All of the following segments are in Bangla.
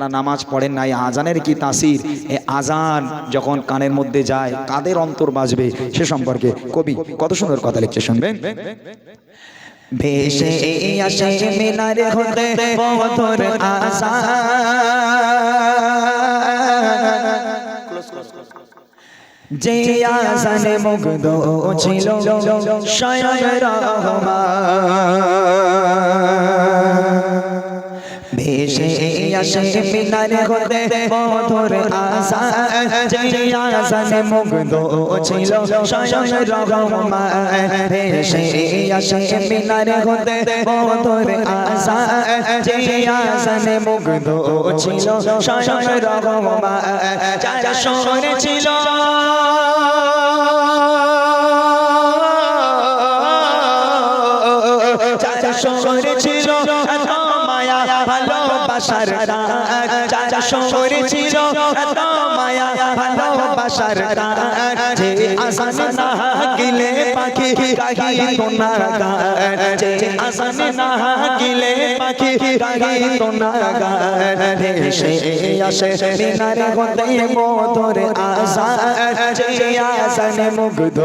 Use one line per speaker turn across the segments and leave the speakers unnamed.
যারা নামাজ পড়েন নাই, আজানের কি তাসির? এই আজান যখন কানের মধ্যে যায়, কাদের অন্তর বাজবে সে সম্পর্কে কবি কত সুন্দর কথা লিখছে, শুনবেন?
ভেসে আসে মিনার হতে বধর যে মুগ্ধ ছিল ভেসে আসে মিনার হতে বধর আশা। যে আসানে মুগ্ধ ছিল স্বয়ং রহমান ভেসে আসে মিনার হতে বধর আশা যে আসানে মুগ্ধ ছিল স্বয়ং রহমান যারা শহরে ছিল। শহরে ভালোবাসার শহরে ছিল, এত মায়া, ভালোবাসার যে আসান না গিলে পাখি, গাহি তোনা গান। যে আসান না গিলে পাখি, গাহি তোনা গান। ভেসে আসে মিনার হতে মধুর আশা যে আসান মুগ্ধ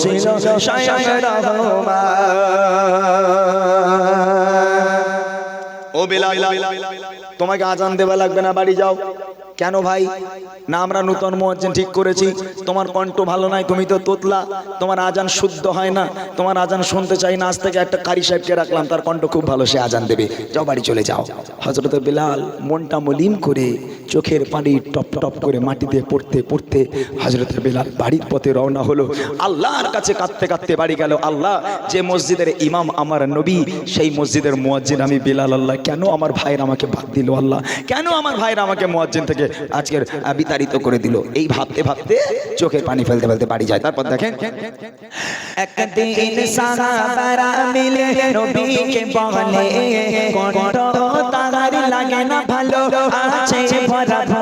ছিল স্বয়ং রহমান।
ও বেলাল তোমাকে আজান দেওয়া লাগবে না, বাড়ি যাও। কেন ভাই? না, আমরা নূতন মোয়াজ্জেন ঠিক করেছি। তোমার কণ্ঠ ভালো নাই, তুমি তো তোতলা। তোমার আজান শুদ্ধ হয় না। তোমার আজান শুনতে চাই না, আজ থেকে একটা কারি সাহেবকে রাখলাম। তার কণ্ঠ খুব ভালো, সে আজান দেবে। যাও, বাড়ি চলে যাও। হজরত বেলাল মনটা মলিম করে চোখের পানি টপ টপ করে মাটিতে পড়তে পড়তে হজরত বেলাল বাড়ির পথে রওনা হলো। আল্লাহর কাছে কাঁদতে কাঁদতে বাড়ি গেল। আল্লাহ, যে মসজিদের ইমাম আমার নবী, সেই মসজিদের মুয়াজ্জিন আমি বেলাল আল্লাহ, কেন আমার ভাইয়ের আমাকে বাদ দিল? আল্লাহ, কেন আমার ভাইয়ের আমাকে মোয়াজ্জিন থেকে আজকের বিতাড়িত করে দিল? এই ভাবতে ভাবতে চোখের পানি ফেলতে ফেলতে বাড়ি যায়। তারপর দেখেন
ভালো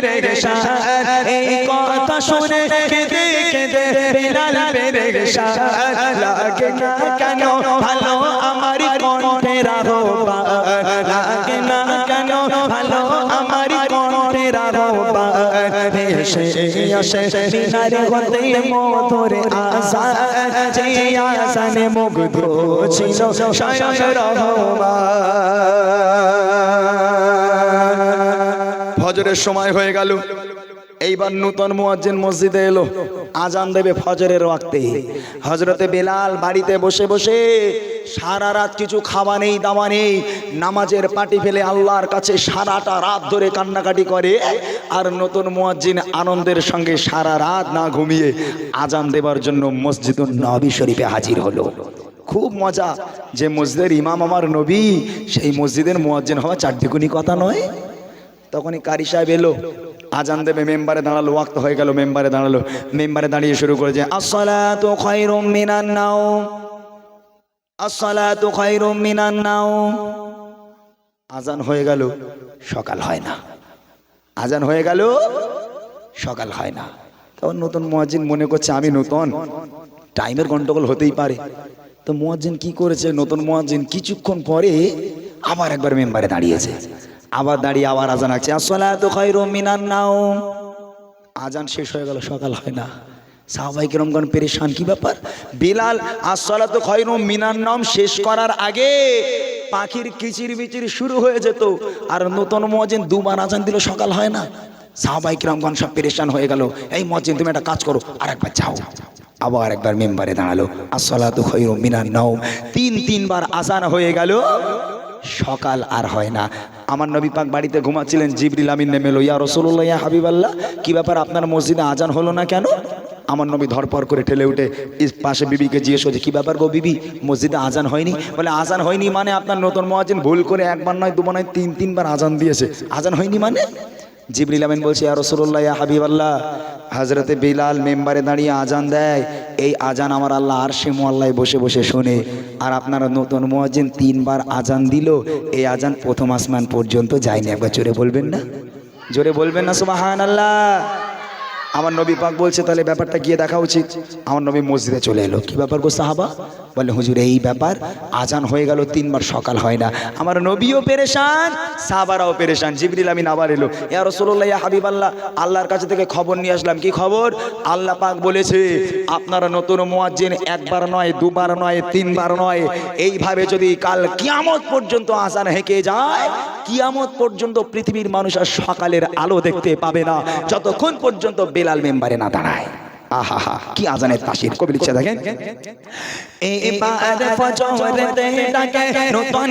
বেড়ে গেছান এই কথা শুনে কেঁদে কেঁদে বিলাল বেড়ে লাগে না কেন? ভালো আমার কণ্ঠে লাগে না কেন? ভালো আমার কণ্ঠে মুগ্ধ ছিল স্বয়ং রহমান।
ফজরের সময় হয়ে গেল। এইবার নূতন মুয়াজ্জিন মসজিদে এলো। আজান দেবে ফজরের ওয়াক্তে। হজরতে বেলাল বাড়িতে বসে বসে সারা রাত কিছু খাওয়া নেই, দাওয়া নেই। নামাজের পাটি ফেলে আল্লাহর কাছে সারাটা রাত ধরে কান্নাকাটি করে। আর নতুন মুয়াজ্জিন আনন্দের সঙ্গে সারা রাত না ঘুমিয়ে আজান দেবার জন্য মসজিদ নবী শরীফে হাজির হলো। খুব মজা যে মসজিদের ইমাম আমার নবী, সেই মসজিদের মুয়াজ্জিন হওয়া চারদিকুনি কথা নয়। তখনই কারি সাহেব এলো। আজান দেবে, মেম্বারে দাঁড়াল, ওয়াক্ত হয়ে গেল, মেম্বারে দাঁড়াল। মেম্বারে দাঁড়িয়ে শুরু করেছে, আসসালাতু খায়রুম মিনান নাওম। আসসালাতু খায়রুম মিনান নাওম। আজান হয়ে গেল, সকাল হয় না। আজান হয়ে গেল, সকাল হয় না। তখন নতুন মুয়াজ্জিন মনে করছে, আমি নতুন। টাইমের গন্ডগোল হতেই পারে। তো মুয়াজ্জিন কি করেছে? নতুন মুয়াজ্জিন কিছুক্ষণ পরে আবার একবার মেম্বারে দাঁড়িয়েছে। আবার দাঁড়িয়ে আবার আজান আছে মিনান নাওম। আজান শেষ হয়ে গেল, সকাল হয় না। সাহবাই কিরমগণ পেরেশান, কি ব্যাপার? বিলাল, আসসালাত খয়রুম মিনার নাম শেষ করার আগে পাখির কিচির বিচির শুরু হয়ে যেত। আর নতুন মজিন দুবার আজান দিল সকাল হয় না। সাহবাই কিরমগণ সব পেরেশান হয়ে গেল। এই মজিন তুমি একটা কাজ করো আর একবার যাও। আবার একবার মেম্বারে দাঁড়াল। আসসালাত খয়রুম মিনার নাম তিন, তিনবার আজান হয়ে গেল। সকাল আর হয় না। আমার নবী পাক বাড়িতে ঘুমাচ্ছিলেন, জিবরিল আমিন নেমে লো ইয়া রসুল্লাহ ইয়া হাবিবাল্লাহ, কি ব্যাপার আপনার মসজিদে আজান হলো না কেন? আমার নবী ধরপর করে ঠেলে উঠে পাশে বিবিকে জিজ্ঞেস করছে, কী ব্যাপার গো বিবি, মসজিদে আজান হয়নি? বলে, আজান হয়নি মানে আপনার নতুন মহাজিন ভুল করে একবার নয়, দুবার নয়, তিন, তিনবার আজান দিয়েছে। আজান হয়নি মানে? জিবরিল আমিন বলছি, ইয়া রসুল্লাহ ইয়া হাবিবাল্লাহ হজরতে বিলাল মেম্বারে দাঁড়িয়ে আজান দেয়। এই আজান আমার আল্লাহ আর সে মোয়াল্লায় বসে বসে শোনে। আর আপনারা নতুন মোয়াজিন তিনবার আজান দিল, এই আজান প্রথম আসমান পর্যন্ত যায়নি। একবার জোরে বলবেন না? জোরে বলবেন না সুবাহান আল্লাহ আমার নবী পাক বলছে, তাহলে ব্যাপারটা গিয়ে দেখা উচিত। আমার নবী মসজিদে চলে এলো। কি ব্যাপার গো সাহাবা? বলে, হুজুর, এই ব্যাপার আজান হয়ে গেল, তিনবার সকাল হয় না। আমার নবীও পেরেশান, সাহাবারাও পেরেশান। জিবরিল আমিন আবার এলো, ইয়া রাসূলুল্লাহ, ইয়া হাবিবাল্লাহ, আল্লাহর কাছে থেকে খবর নিয়ে আসলাম। কি খবর? আল্লাহ পাক বলেছে, আপনারা নতুন মুয়াজ্জিন একবার নয়, দুবার নয়, তিনবার নয়। এইভাবে যদি কাল কিয়ামত পর্যন্ত আজান হেঁকে যায়, কিয়ামত পর্যন্ত পৃথিবীর মানুষ আর সকালের আলো দেখতে পাবে না। যতক্ষণ পর্যন্ত বেলাল মেম্বারে না দাঁড়ায়। আহা কি আজানের তাসির কবি লিখছে দেখেন।
এবার ফজরেতে ডাকে নতুন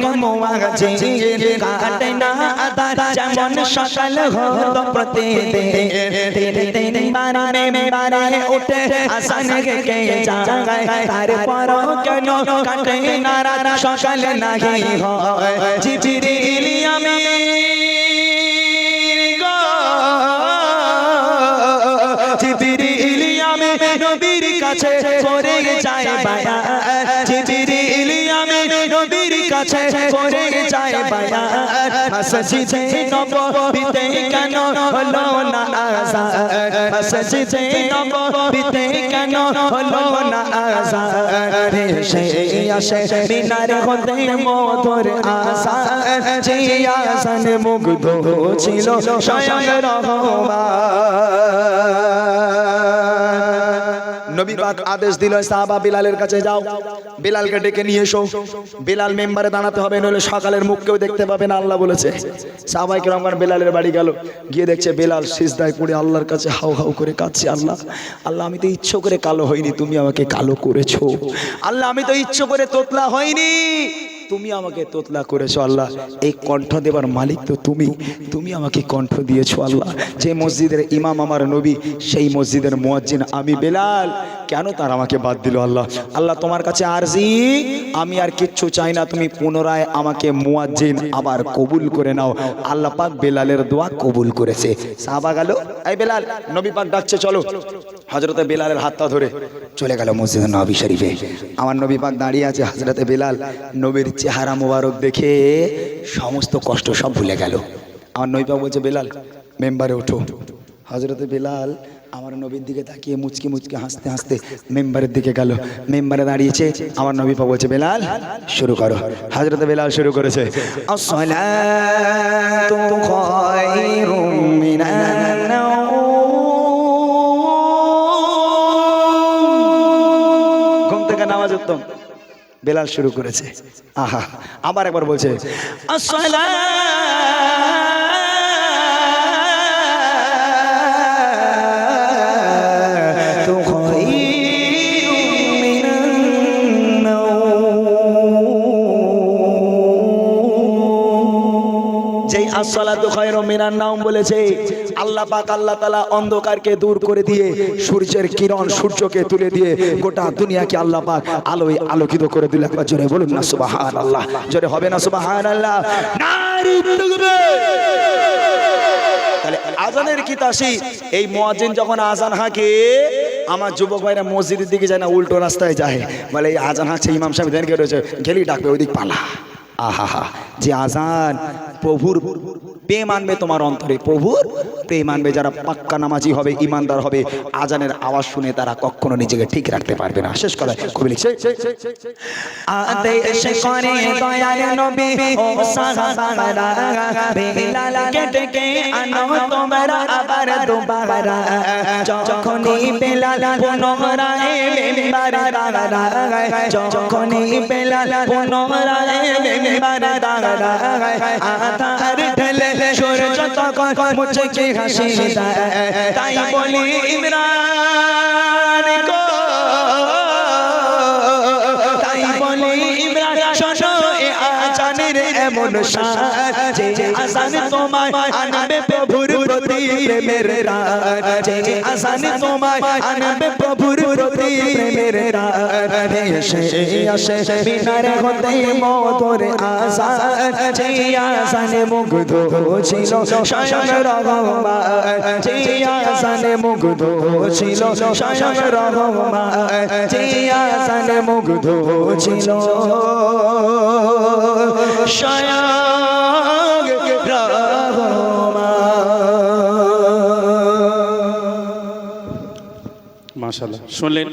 করে যাই মসজিদে নববীতে কেন হলো না আযান মসজিদে নববীতে কেন হলো না আযান রে সে আসে মিনার হতে মধুর আসান যে আসান মুগ্ধ ছিল স্বয়ং রহমান
নবী পাক আদেশ দিল, সাহাবা বিলালের কাছে যাও। বিলালকে ডেকে নিয়ে এসো। বিলাল মেম্বারে দাঁড়াতে হবে, নইলে সকালের মুখ কেউ দেখতে পাবে না, আল্লাহ বলেছে। সাহাবাই কিরম বিলালের বাড়ি গেল। গিয়ে দেখছে বিলাল সিজদায় পড়ে আল্লাহর কাছে হাউ হাউ করে কাঁদছে, আল্লাহ আল্লাহ, আমি তো ইচ্ছে করে কালো হইনি, তুমি আমাকে কালো করেছ। আল্লাহ, আমি তো ইচ্ছে করে তোতলা হইনি। তুমি আমাকে তোতলা করেছ আল্লাহ। এই কণ্ঠ দেবার মালিক তো তুমি। তুমি আমাকে কণ্ঠ দিয়েছ আল্লাহ। যে মসজিদের ইমাম আমার নবী, সেই মসজিদের মোয়াজ্জিন আমি বেলাল। কেন তার আমাকে বাদ দিল আল্লাহ? আল্লাহ তোমার কাছে আরজি। আমি আর কিচ্ছু চাই না। তুমি পুনরায় আমাকে মুয়াজ্জিন আবার কবুল করে নাও। আল্লাহ পাক বেলালের দোয়া কবুল করেছে। সাহাবা গেল, এই বেলাল, নবী পাক ডাকছে, চলো। হজরতে বেলালের হাতটা ধরে চলে গেল মসজিদ নবী শরীফে। আমার নবী পাক দাঁড়িয়ে আছে হজরতে বেলাল। নবীর চেহারা মোবারক দেখে সমস্ত কষ্ট সব ভুলে গেল। আমার নবী পাক বলছে, বেলাল, মেম্বারে ওঠো হজরতে বেলাল আমার নবীর দিকে তাকিয়ে মুচকি মুচকি হাসতে হাসতে মেম্বারের দিকে গেল। মেম্বারে দাঁড়িয়েছে। আমার নবী পাক বলছে, বেলাল, শুরু করো। হজরতে বেলাল শুরু করেছে নামাজ উত্তম। বেলাল শুরু করেছে। আহা, আবার একবার বলছে যেই আসসালাতু খায়রুম মিনান নাওম বলেছে আল্লাহ পাক আল্লাহ তাআলা অন্ধকারকে দূর করে দিয়ে সূর্যের কিরণ সূর্যকে তুলে দিয়ে গোটা দুনিয়াকে আল্লাহ পাক আলোয় আলোকিত করে দিল একবার জোরে বলুন না সুবহানাল্লাহ। জোরে হবে না সুবহানাল্লাহ। নারী তাহলে আজানের কি তাসি এই মুয়াজ্জিন যখন আজান হাঁকে আমার যুবক ভাইরা মসজিদের দিকে যায় না উল্টো রাস্তায় যায়। বলে এই আজান হাঁকছে ইমাম সাহেব ধ্যান রয়েছে গেলেই ডাকবে ওইদিক পালা। আহা যে আজান প্রভুর প্রেম আনবে তোমার অন্তরে, প্রভুর প্রেম আনবে যারা পাক্কা নামাজি হবে, ইমানদার হবে, আজানের আওয়াজ শুনে তারা কখনো নিজেকে ঠিক রাখতে পারবে না। শেষ কথা কবি লিখছে,
আদেশ দাঁড়ায় আধার ঢেলে সূর্য তখন মুচকি হাসি তাই বলি ইমরান তাই বলি ইমরান শোনো এ আজানের এমন
মন সাজ আসান তোমায় আনবে প্রভুর প্রতি প্রেমের রাজ আসান তোমায় আনবে প্রভুর প্রতি প্রেমের রাজ আসে মিনারে হতে মধুর আশা যে আসানে মুগ্ধ ছিল স্বয়ং রহমান যে আসানে মুগ্ধ ছিল স্বয়ং রহমান। যে আসানে মুগ্ধ ছিল। স্বয়ং রহমান।
মাশাআল্লাহ। শুনলেন?